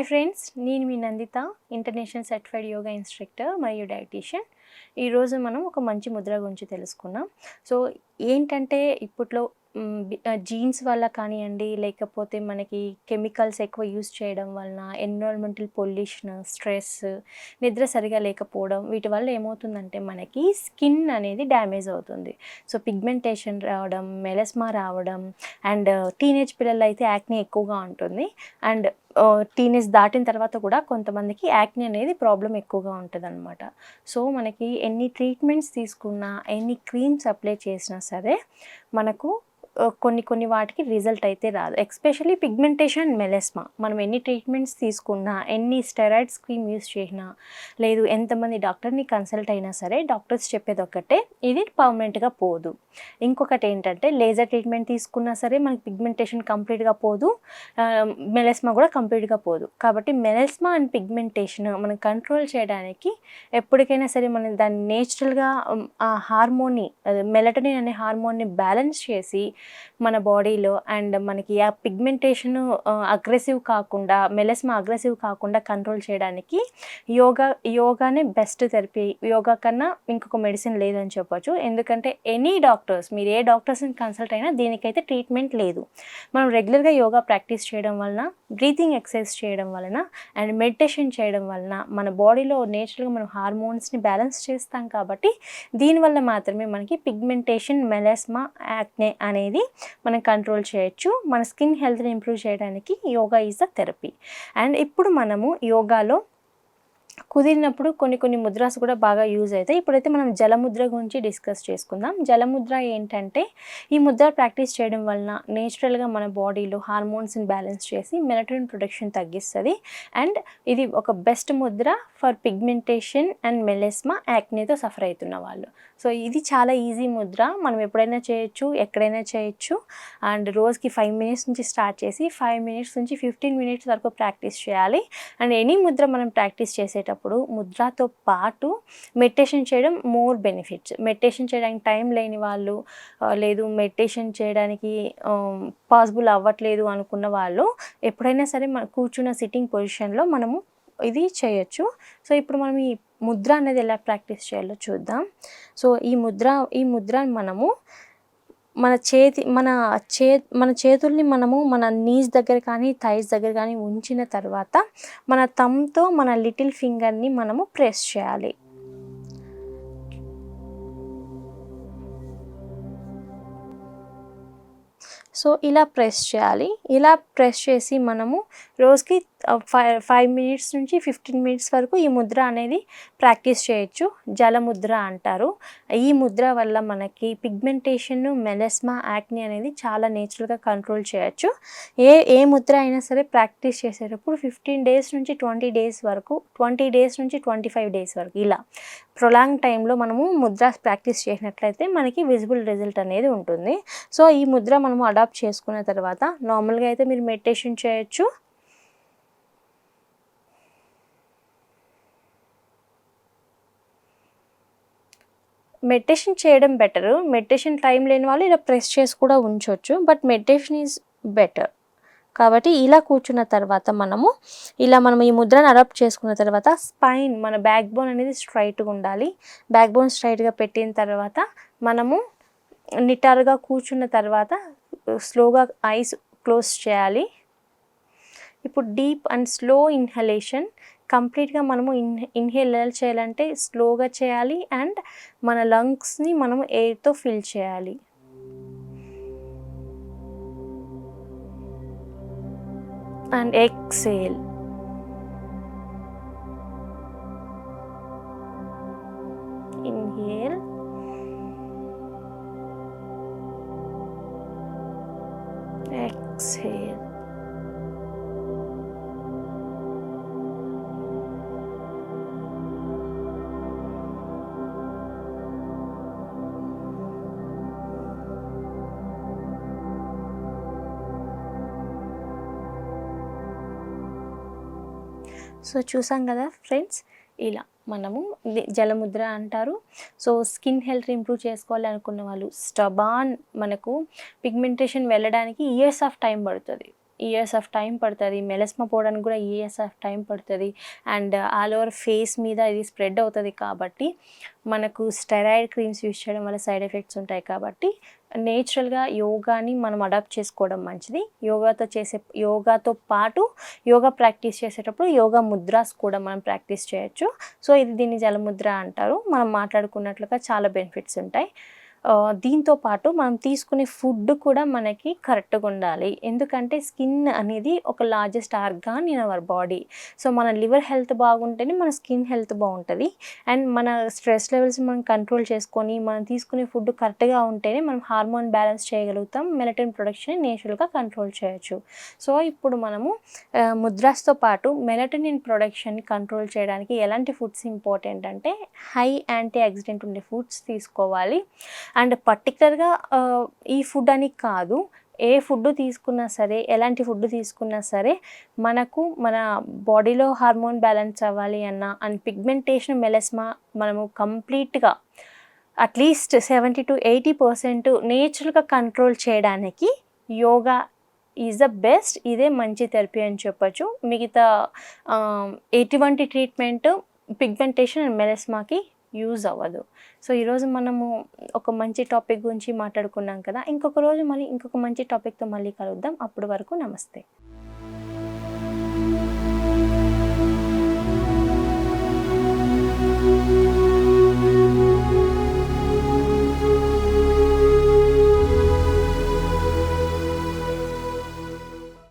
Hi friends నేను మీ Nandita international certified yoga instructor మరియు dietitian ఈరోజు మనం ఒక మంచి ముద్ర గురించి తెలుసుకున్నాం సో ఏంటంటే ఇప్పట్లో జీన్స్ వల్ల కానివ్వండి లేకపోతే మనకి కెమికల్స్ ఎక్కువ యూస్ చేయడం వలన ఎన్విరాన్మెంటల్ పొల్యూషన్ స్ట్రెస్ నిద్ర సరిగా లేకపోవడం వీటి వల్ల ఏమవుతుందంటే మనకి స్కిన్ అనేది డ్యామేజ్ అవుతుంది. సో పిగ్మెంటేషన్ రావడం మెలస్మా రావడం అండ్ టీనేజ్ పిల్లలు అయితే యాక్ని ఎక్కువగా ఉంటుంది. అండ్ టీనేజ్ దాటిన తర్వాత కూడా కొంతమందికి యాక్ని అనేది ప్రాబ్లం ఎక్కువగా ఉంటుంది అనమాట సో మనకి ఎన్ని ట్రీట్మెంట్స్ తీసుకున్నా ఎన్ని క్రీమ్స్ అప్లై చేసినా సరే మనకు కొన్ని కొన్ని వాటికి రిజల్ట్ అయితే రాదు. ఎక్స్పెషల్లీ పిగ్మెంటేషన్ మెలెస్మా మనం ఎన్ని ట్రీట్మెంట్స్ తీసుకున్నా ఎన్ని స్టెరాయిడ్స్ క్రీమ్ యూస్ చేసినా లేదు ఎంతమంది డాక్టర్ని కన్సల్ట్ అయినా సరే డాక్టర్స్ చెప్పేది ఒక్కటే ఇది పర్మనెంట్గా పోదు. ఇంకొకటి ఏంటంటే లేజర్ ట్రీట్మెంట్ తీసుకున్నా సరే మనకి పిగ్మెంటేషన్ కంప్లీట్గా పోదు మెలెస్మా కూడా కంప్లీట్గా పోదు. కాబట్టి మెలెస్మా అండ్ పిగ్మెంటేషన్ మనం కంట్రోల్ చేయడానికి ఎప్పటికైనా సరే మనం దాన్ని నేచురల్గా ఆ హార్మోన్ని మెలటనిన్ అనే హార్మోన్ని బ్యాలెన్స్ చేసి మన బాడీలో అండ్ మనకి ఆ పిగ్మెంటేషన్ అగ్రెసివ్ కాకుండా మెలస్మా అగ్రెసివ్ కాకుండా కంట్రోల్ చేయడానికి యోగా యోగానే బెస్ట్ థెరపీ యోగా కన్నా ఇంకొక మెడిసిన్ లేదని చెప్పొచ్చు. ఎందుకంటే ఎనీ డాక్టర్స్ మీరు ఏ డాక్టర్స్ని కన్సల్ట్ అయినా దీనికైతే ట్రీట్మెంట్ లేదు. మనం రెగ్యులర్గా యోగా ప్రాక్టీస్ చేయడం వలన బ్రీతింగ్ ఎక్సర్సైజ్ చేయడం వలన అండ్ మెడిటేషన్ చేయడం వలన మన బాడీలో నేచురల్గా మనం హార్మోన్స్ని బ్యాలెన్స్ చేస్తాం కాబట్టి దీనివల్ల మాత్రమే మనకి పిగ్మెంటేషన్ మెలాస్మా యాక్నే అనేది మనం కంట్రోల్ చేయొచ్చు. మన స్కిన్ హెల్త్ని ఇంప్రూవ్ చేయడానికి yoga is the therapy. And ఇప్పుడు మనము యోగాలో కుదిరినప్పుడు కొన్ని కొన్ని ముద్రాస్ కూడా బాగా యూజ్ అవుతాయి. ఇప్పుడైతే మనం జలముద్ర గురించి డిస్కస్ చేసుకుందాం. జలముద్ర ఏంటంటే ఈ ముద్ర ప్రాక్టీస్ చేయడం వలన నేచురల్గా మన బాడీలో హార్మోన్స్ని బ్యాలెన్స్ చేసి మెలటోనిన్ ప్రొడక్షన్ తగ్గిస్తుంది. అండ్ ఇది ఒక best mudra for pigmentation and melasma యాక్నేతో suffer అవుతున్న వాళ్ళు. సో ఇది చాలా ఈజీ ముద్ర. మనం ఎప్పుడైనా చేయొచ్చు ఎక్కడైనా చేయొచ్చు. అండ్ రోజుకి ఫైవ్ మినిట్స్ నుంచి స్టార్ట్ చేసి ఫైవ్ మినిట్స్ నుంచి ఫిఫ్టీన్ మినిట్స్ వరకు ప్రాక్టీస్ చేయాలి. అండ్ ఎనీ ముద్ర మనం ప్రాక్టీస్ చేసేటప్పుడు ముద్రతో పాటు మెడిటేషన్ చేయడం మోర్ బెనిఫిట్స్. మెడిటేషన్ చేయడానికి టైం లేని వాళ్ళు లేదు మెడిటేషన్ చేయడానికి పాసిబుల్ అవ్వట్లేదు అనుకున్న వాళ్ళు ఎప్పుడైనా సరే మన కూర్చున్న సిట్టింగ్ పొజిషన్లో మనము ఇది చేయొచ్చు. సో ఇప్పుడు మనం ఈ ముద్ర అనేది ఎలా ప్రాక్టీస్ చేయాలో చూద్దాం. సో ఈ ముద్ర ఈ ముద్ర మనము మన చేతి మన చే మన చేతుల్ని మనము మన నీస్ దగ్గర కానీ థైస్ దగ్గర కానీ ఉంచిన తర్వాత మన తమ్తో మన లిటిల్ ఫింగర్ని మనము ప్రెస్ చేయాలి. సో ఇలా ప్రెస్ చేయాలి. ఇలా ప్రెస్ చేసి మనము రోజుకి ఫైవ్ ఫైవ్ మినిట్స్ నుంచి ఫిఫ్టీన్ మినిట్స్ వరకు ఈ ముద్ర అనేది ప్రాక్టీస్ చేయొచ్చు. జలముద్ర అంటారు. ఈ ముద్ర వల్ల మనకి పిగ్మెంటేషన్ మెలెస్మా యాక్ని అనేది చాలా నేచురల్గా కంట్రోల్ చేయొచ్చు. ఏ ఏ ముద్ర అయినా సరే ప్రాక్టీస్ చేసేటప్పుడు ఫిఫ్టీన్ డేస్ నుంచి ట్వంటీ డేస్ వరకు ట్వంటీ డేస్ నుంచి ట్వంటీ ఫైవ్ డేస్ వరకు ఇలా ప్రొలాంగ్ టైంలో మనము ముద్ర ప్రాక్టీస్ చేసినట్లయితే మనకి విజిబుల్ రిజల్ట్ అనేది ఉంటుంది. సో ఈ ముద్ర మనము అడాప్ట్ చేసుకున్న తర్వాత నార్మల్గా అయితే మీరు మెడిటేషన్ చేయొచ్చు. మెడిటేషన్ చేయడం బెటర్ మెడిటేషన్ టైం లేని వాళ్ళు ఇలా ప్రెస్ చేసి కూడా ఉంచవచ్చు బట్ మెడిటేషన్ ఈజ్ బెటర్ కాబట్టి ఇలా కూర్చున్న తర్వాత మనము ఇలా మనం ఈ ముద్రను అడాప్ట్ చేసుకున్న తర్వాత స్పైన్ మన బ్యాక్ బోన్ అనేది స్ట్రైట్గా ఉండాలి. బ్యాక్ బోన్ స్ట్రైట్గా పెట్టిన తర్వాత మనము నిటారుగా కూర్చున్న తర్వాత స్లోగా ఐస్ క్లోజ్ చేయాలి. ఇప్పుడు డీప్ అండ్ స్లో ఇన్హలేషన్. కంప్లీట్గా మనము ఇన్ ఇన్హేల్ ఎలా చేయాలంటే స్లోగా చేయాలి అండ్ మన లంగ్స్ని మనము ఎయిర్తో ఫిల్ చేయాలి. And exhale. Exhale సో చూసాం కదా ఫ్రెండ్స్ ఇలా మనము జలముద్ర అంటారు. సో స్కిన్ హెల్త్ ఇంప్రూవ్ చేసుకోవాలి అనుకున్న వాళ్ళు స్టబాన్ మనకు పిగ్మెంటేషన్ వెళ్ళడానికి ఇయర్స్ ఆఫ్ టైం పడుతుంది. ఇయర్స్ ఆఫ్ టైం పడుతుంది మెలస్మా పోవడానికి కూడా ఇయర్స్ ఆఫ్ టైం పడుతుంది అండ్ ఆల్ ఓవర్ ఫేస్ మీద ఇది స్ప్రెడ్ అవుతుంది కాబట్టి మనకు స్టెరాయిడ్ క్రీమ్స్ యూస్ చేయడం వల్ల సైడ్ ఎఫెక్ట్స్ ఉంటాయి కాబట్టి నేచురల్గా యోగాని మనం అడాప్ట్ చేసుకోవడం మంచిది. యోగాతో చేసే యోగాతో పాటు యోగా ప్రాక్టీస్ చేసేటప్పుడు యోగా ముద్రాస్ కూడా మనం ప్రాక్టీస్ చేయొచ్చు. సో ఇది దీన్ని జలముద్ర అంటారు. మనం మాట్లాడుకున్నట్లుగా చాలా బెనిఫిట్స్ ఉంటాయి. దీంతో పాటు మనం తీసుకునే ఫుడ్ కూడా మనకి కరెక్ట్గా ఉండాలి. ఎందుకంటే స్కిన్ అనేది ఒక largest organ in our body. So మన లివర్ హెల్త్ బాగుంటేనే మన స్కిన్ హెల్త్ బాగుంటుంది. అండ్ మన స్ట్రెస్ లెవెల్స్ మనం కంట్రోల్ చేసుకొని మనం తీసుకునే ఫుడ్ కరెక్ట్గా ఉంటేనే మనం హార్మోన్ బ్యాలెన్స్ చేయగలుగుతాం. మెలటిన్ ప్రొడక్షన్ నేచురల్గా కంట్రోల్ చేయొచ్చు. సో ఇప్పుడు మనము ముద్రాస్తో పాటు మెలటనిన్ ప్రొడక్షన్ కంట్రోల్ చేయడానికి ఎలాంటి ఫుడ్స్ ఇంపార్టెంట్ అంటే హై యాంటీ ఆక్సిడెంట్ ఉండే ఫుడ్స్ తీసుకోవాలి. అండ్ పర్టికులర్గా ఈ ఫుడ్ అని కాదు. ఏ ఫుడ్ తీసుకున్నా సరే ఎలాంటి ఫుడ్ తీసుకున్నా సరే మనకు మన బాడీలో హార్మోన్ బ్యాలెన్స్ అవ్వాలి అన్న అండ్ పిగ్మెంటేషన్ మెలస్మా మనము కంప్లీట్గా at least seventy to eighty percent నేచురల్గా కంట్రోల్ చేయడానికి యోగా ఈజ్ ద బెస్ట్. ఇదే మంచి థెరపీ అని చెప్పొచ్చు. మిగతా ఎటువంటి ట్రీట్మెంట్ పిగ్మెంటేషన్ అండ్ మెలస్మాకి యూజ్ అవ్వదు. సో ఈరోజు మనము ఒక మంచి టాపిక్ గురించి మాట్లాడుకున్నాం కదా ఇంకొక రోజు మళ్ళీ ఇంకొక మంచి టాపిక్తో మళ్ళీ కలుద్దాం. అప్పటి వరకు నమస్తే.